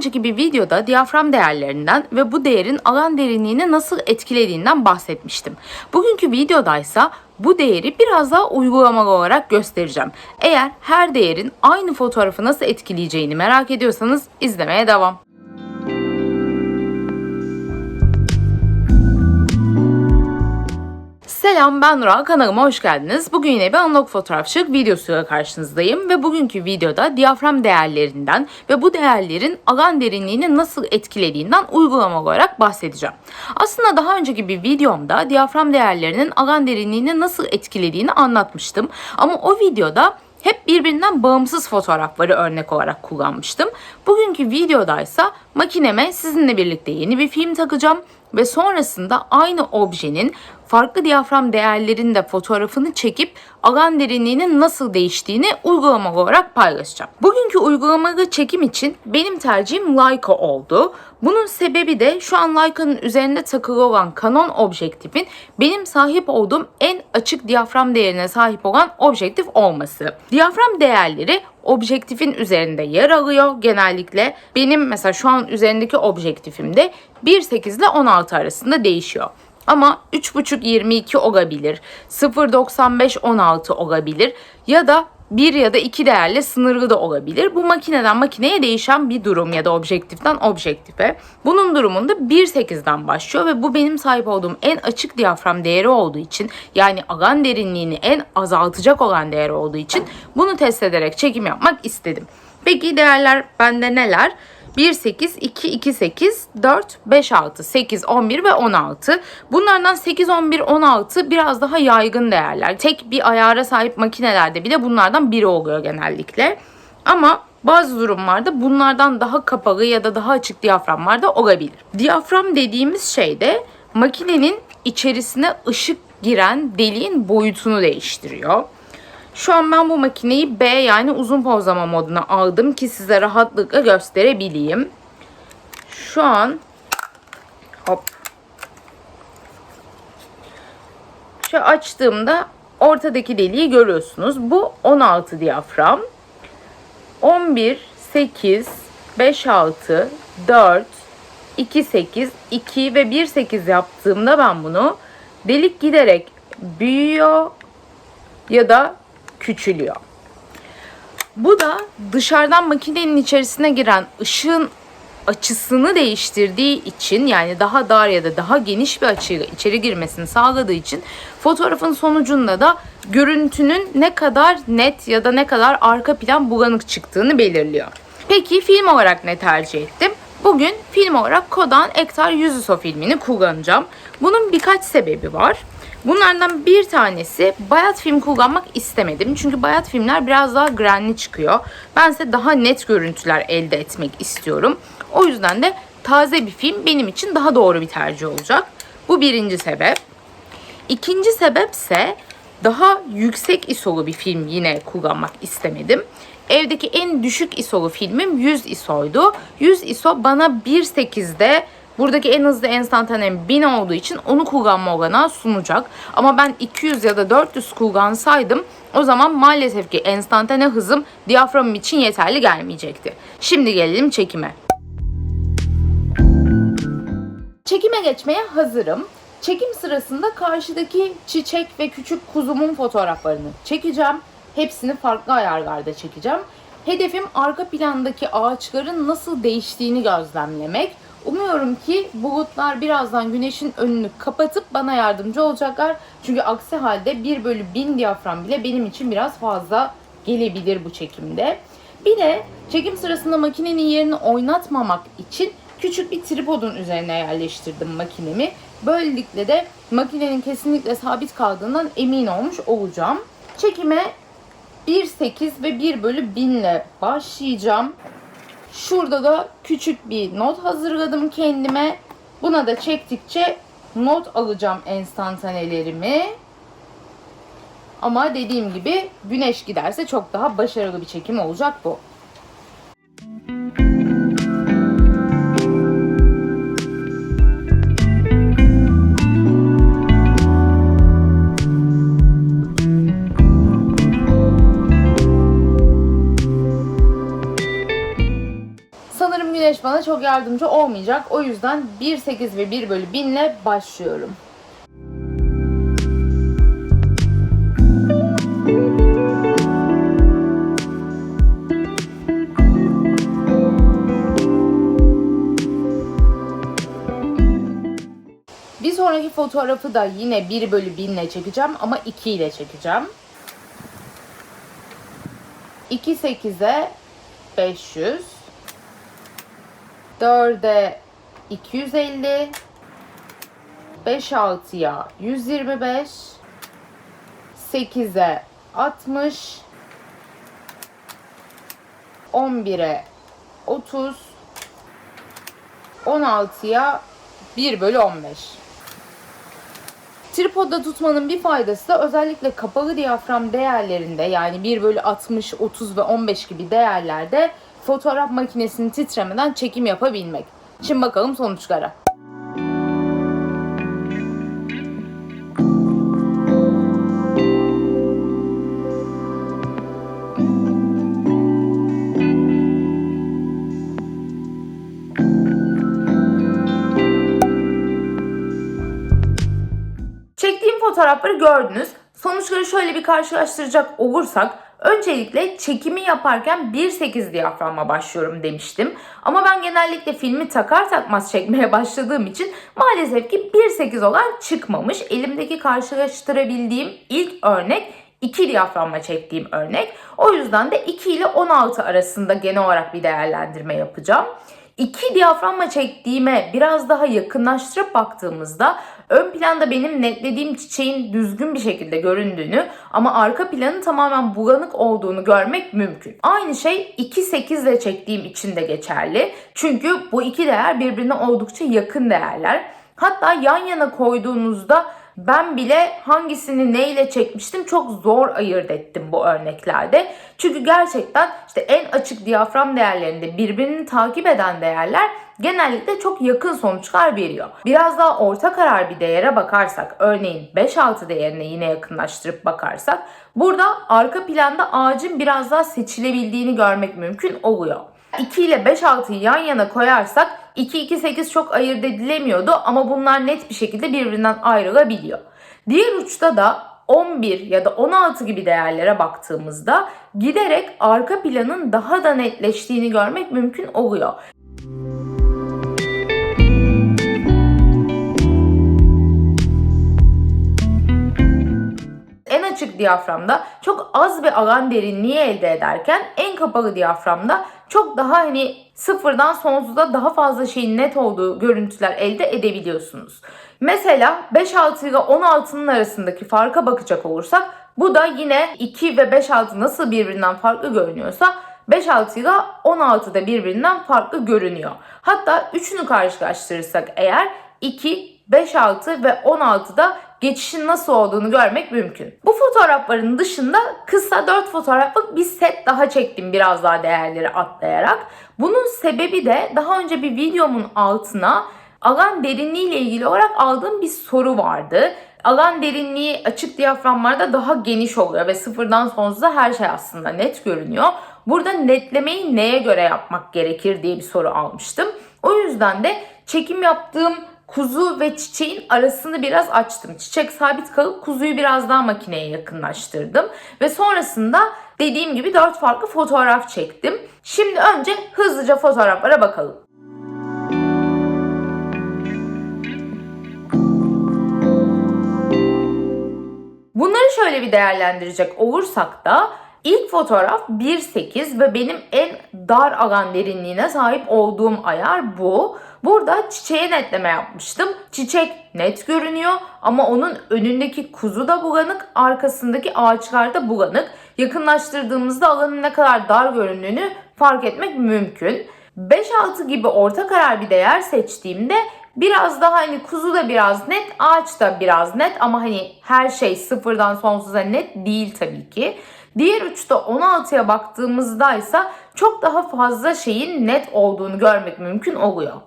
önceki bir videoda diyafram değerlerinden ve bu değerin alan derinliğini nasıl etkilediğinden bahsetmiştim. Bugünkü videodaysa bu değeri biraz daha uygulamalı olarak göstereceğim. Eğer her değerin aynı fotoğrafı nasıl etkileyeceğini merak ediyorsanız izlemeye devam. Selam ben Nura kanalıma hoş geldiniz. Bugün yine bir analog fotoğrafçılık videosuyla karşınızdayım ve bugünkü videoda diyafram değerlerinden ve bu değerlerin alan derinliğini nasıl etkilediğinden uygulama olarak bahsedeceğim. Aslında daha önceki bir videomda diyafram değerlerinin alan derinliğini nasıl etkilediğini anlatmıştım. Ama o videoda hep birbirinden bağımsız fotoğrafları örnek olarak kullanmıştım. Bugünkü videodaysa makineme sizinle birlikte yeni bir film takacağım ve sonrasında aynı objenin farklı diyafram değerlerinde fotoğrafını çekip alan derinliğinin nasıl değiştiğini uygulamalı olarak paylaşacağım. Bugünkü uygulamalı çekim için benim tercihim Leica oldu. Bunun sebebi de şu an Leica'nın üzerinde takılı olan Canon objektifin benim sahip olduğum en açık diyafram değerine sahip olan objektif olması. Diyafram değerleri objektifin üzerinde yer alıyor genellikle. Benim mesela şu an üzerindeki objektifimde 1.8 ile 16 arasında değişiyor. Ama 3.5-22 olabilir, 0.95-16 olabilir ya da 1 ya da 2 değerle sınırlı da olabilir. Bu makineden makineye değişen bir durum ya da objektiften objektife. Bunun durumunda 1.8'den başlıyor ve bu benim sahip olduğum en açık diyafram değeri olduğu için yani alan derinliğini en azaltacak olan değer olduğu için bunu test ederek çekim yapmak istedim. Peki değerler bende neler? 1, 8, 2, 2, 8, 4, 5, 6, 8, 11 ve 16. Bunlardan 8, 11, 16 biraz daha yaygın değerler. Tek bir ayara sahip makinelerde bile bunlardan biri oluyor genellikle. Ama bazı durumlarda bunlardan daha kapalı ya da daha açık diyaframlar da olabilir. Diyafram dediğimiz şey de makinenin içerisine ışık giren deliğin boyutunu değiştiriyor. Şu an ben bu makineyi B yani uzun pozlama moduna aldım ki size rahatlıkla gösterebileyim. Şu an hop şu açtığımda ortadaki deliği görüyorsunuz. Bu 16 diyafram. 11, 8, 5, 6, 4, 2, 8, 2 ve 1, 8 yaptığımda ben bunu delik giderek büyüyor ya da küçülüyor. Bu da dışarıdan makinenin içerisine giren ışığın açısını değiştirdiği için yani daha dar ya da daha geniş bir açıyla içeri girmesini sağladığı için fotoğrafın sonucunda da görüntünün ne kadar net ya da ne kadar arka plan bulanık çıktığını belirliyor. Peki film olarak ne tercih ettim? Bugün film olarak Kodan Ektar Yüzüso filmini kullanacağım. Bunun birkaç sebebi var. Bunlardan bir tanesi bayat film kullanmak istemedim. Çünkü bayat filmler biraz daha grenli çıkıyor. Ben ise daha net görüntüler elde etmek istiyorum. O yüzden de taze bir film benim için daha doğru bir tercih olacak. Bu birinci sebep. İkinci sebep ise daha yüksek ISO'lu bir film yine kullanmak istemedim. Evdeki en düşük ISO'lu filmim 100 ISO'ydu. 100 ISO bana 1.8'de Buradaki en hızlı enstantanem 1000 olduğu için onu kullanma olanağı sunacak. Ama ben 200 ya da 400 kullansaydım o zaman maalesef ki enstantane hızım diyaframım için yeterli gelmeyecekti. Şimdi gelelim çekime. Çekime geçmeye hazırım. Çekim sırasında karşıdaki çiçek ve küçük kuzumun fotoğraflarını çekeceğim. Hepsini farklı ayarlarda çekeceğim. Hedefim arka plandaki ağaçların nasıl değiştiğini gözlemlemek. Umuyorum ki bulutlar birazdan güneşin önünü kapatıp bana yardımcı olacaklar. Çünkü aksi halde 1 bölü 1000 diyafram bile benim için biraz fazla gelebilir bu çekimde. Bir de çekim sırasında makinenin yerini oynatmamak için küçük bir tripodun üzerine yerleştirdim makinemi. Böylelikle de makinenin kesinlikle sabit kaldığından emin olmuş olacağım. Çekime 1.8 ve 1 bölü 1000 ile başlayacağım. Şurada da küçük bir not hazırladım kendime. Buna da çektikçe not alacağım enstantanelerimi. Ama dediğim gibi güneş giderse çok daha başarılı bir çekim olacak bu. Güneş bana çok yardımcı olmayacak. O yüzden 1.8 ve 1 bölü 1000 ile başlıyorum. Bir sonraki fotoğrafı da yine 1 bölü 1000 ile çekeceğim ama 2 ile çekeceğim. 2 8'e 500 4'e 250 5 6'ya 125 8'e 60 11'e 30 16'ya 1 bölü 15 Tripodda tutmanın bir faydası da özellikle kapalı diyafram değerlerinde yani 1 bölü 60, 30 ve 15 gibi değerlerde fotoğraf makinesini titremeden çekim yapabilmek. Şimdi bakalım sonuçlara. Çektiğim fotoğrafları gördünüz. Sonuçları şöyle bir karşılaştıracak olursak öncelikle çekimi yaparken 1.8 diyaframla başlıyorum demiştim. Ama ben genellikle filmi takar takmaz çekmeye başladığım için maalesef ki 1.8 olan çıkmamış. Elimdeki karşılaştırabildiğim ilk örnek 2 diyaframla çektiğim örnek. O yüzden de 2 ile 16 arasında genel olarak bir değerlendirme yapacağım. İki diyaframla çektiğime biraz daha yakınlaştırıp baktığımızda ön planda benim netlediğim çiçeğin düzgün bir şekilde göründüğünü ama arka planın tamamen bulanık olduğunu görmek mümkün. Aynı şey 2.8 ile çektiğim için de geçerli. Çünkü bu iki değer birbirine oldukça yakın değerler. Hatta yan yana koyduğunuzda ben bile hangisini neyle çekmiştim çok zor ayırt ettim bu örneklerde. Çünkü gerçekten işte en açık diyafram değerlerinde birbirini takip eden değerler genellikle çok yakın sonuçlar veriyor. Biraz daha orta karar bir değere bakarsak, örneğin 5-6 değerine yine yakınlaştırıp bakarsak, burada arka planda ağacın biraz daha seçilebildiğini görmek mümkün oluyor. 2 ile 5-6'yı yan yana koyarsak 2-2-8 çok ayırt edilemiyordu ama bunlar net bir şekilde birbirinden ayrılabiliyor. Diğer uçta da 11 ya da 16 gibi değerlere baktığımızda giderek arka planın daha da netleştiğini görmek mümkün oluyor. En açık diyaframda çok az bir alan derinliği elde ederken en kapalı diyaframda çok daha hani sıfırdan sonsuza daha fazla şeyin net olduğu görüntüler elde edebiliyorsunuz. Mesela 5.6 ile 16'nın arasındaki farka bakacak olursak bu da yine 2 ve 5.6 nasıl birbirinden farklı görünüyorsa 5.6 ile 16 da birbirinden farklı görünüyor. Hatta üçünü karşılaştırırsak eğer 2, 5.6 ve 16'da geçişin nasıl olduğunu görmek mümkün. Bu fotoğrafların dışında kısa 4 fotoğraflık bir set daha çektim biraz daha değerleri atlayarak. Bunun sebebi de daha önce bir videomun altına alan derinliği ile ilgili olarak aldığım bir soru vardı. Alan derinliği açık diyaframlarda daha geniş oluyor ve sıfırdan sonsuza her şey aslında net görünüyor. Burada netlemeyi neye göre yapmak gerekir diye bir soru almıştım. O yüzden de çekim yaptığım kuzu ve çiçeğin arasını biraz açtım. Çiçek sabit kalıp kuzuyu biraz daha makineye yakınlaştırdım. Ve sonrasında dediğim gibi 4 farklı fotoğraf çektim. Şimdi önce hızlıca fotoğraflara bakalım. Bunları şöyle bir değerlendirecek olursak da ilk fotoğraf 1.8 ve benim en dar alan derinliğine sahip olduğum ayar bu. Burada çiçeğe netleme yapmıştım. Çiçek net görünüyor ama onun önündeki kuzu da bulanık, arkasındaki ağaçlar da bulanık. Yakınlaştırdığımızda alanın ne kadar dar göründüğünü fark etmek mümkün. 5-6 gibi orta karar bir değer seçtiğimde biraz daha hani kuzu da biraz net, ağaç da biraz net ama hani her şey sıfırdan sonsuza net değil tabii ki. Diğer uçta 16'ya baktığımızda ise çok daha fazla şeyin net olduğunu görmek mümkün oluyor.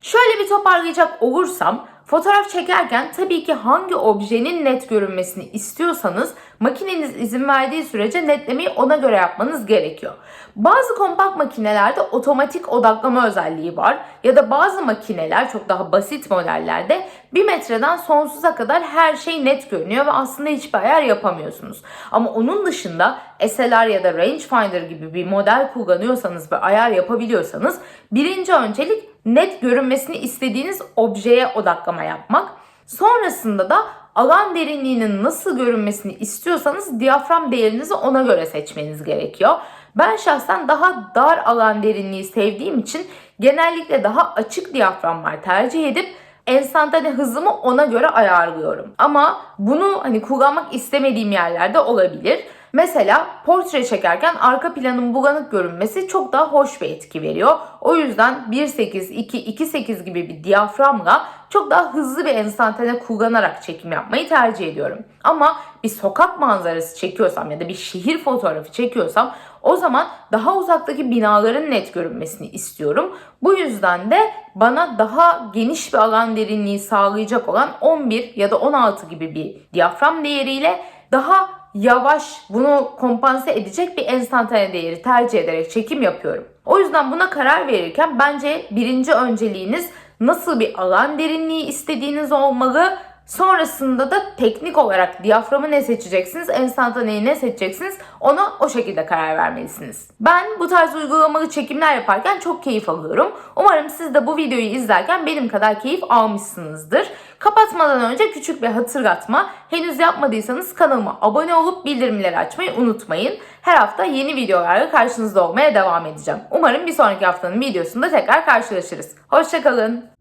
Şöyle bir toparlayacak olursam Fotoğraf çekerken tabii ki hangi objenin net görünmesini istiyorsanız makineniz izin verdiği sürece netlemeyi ona göre yapmanız gerekiyor. Bazı kompakt makinelerde otomatik odaklama özelliği var ya da bazı makineler çok daha basit modellerde bir metreden sonsuza kadar her şey net görünüyor ve aslında hiçbir ayar yapamıyorsunuz. Ama onun dışında SLR ya da rangefinder gibi bir model kullanıyorsanız ve ayar yapabiliyorsanız birinci öncelik net görünmesini istediğiniz objeye odaklama yapmak. Sonrasında da alan derinliğinin nasıl görünmesini istiyorsanız diyafram değerinizi ona göre seçmeniz gerekiyor. Ben şahsen daha dar alan derinliği sevdiğim için genellikle daha açık diyaframlar tercih edip enstantane hızımı ona göre ayarlıyorum. Ama bunu hani kullanmak istemediğim yerlerde olabilir. Mesela portre çekerken arka planın bulanık görünmesi çok daha hoş bir etki veriyor. O yüzden 1.8, 2, 2.8 gibi bir diyaframla çok daha hızlı bir enstantane kullanarak çekim yapmayı tercih ediyorum. Ama bir sokak manzarası çekiyorsam ya da bir şehir fotoğrafı çekiyorsam o zaman daha uzaktaki binaların net görünmesini istiyorum. Bu yüzden de bana daha geniş bir alan derinliği sağlayacak olan 11 ya da 16 gibi bir diyafram değeriyle daha yavaş bunu kompanse edecek bir enstantane değeri tercih ederek çekim yapıyorum. O yüzden buna karar verirken bence birinci önceliğiniz nasıl bir alan derinliği istediğiniz olmalı. Sonrasında da teknik olarak diyaframı ne seçeceksiniz, enstantaneyi ne seçeceksiniz ona o şekilde karar vermelisiniz. Ben bu tarz uygulamalı çekimler yaparken çok keyif alıyorum. Umarım siz de bu videoyu izlerken benim kadar keyif almışsınızdır. Kapatmadan önce küçük bir hatırlatma. Henüz yapmadıysanız kanalıma abone olup bildirimleri açmayı unutmayın. Her hafta yeni videolarla karşınızda olmaya devam edeceğim. Umarım bir sonraki haftanın videosunda tekrar karşılaşırız. Hoşçakalın.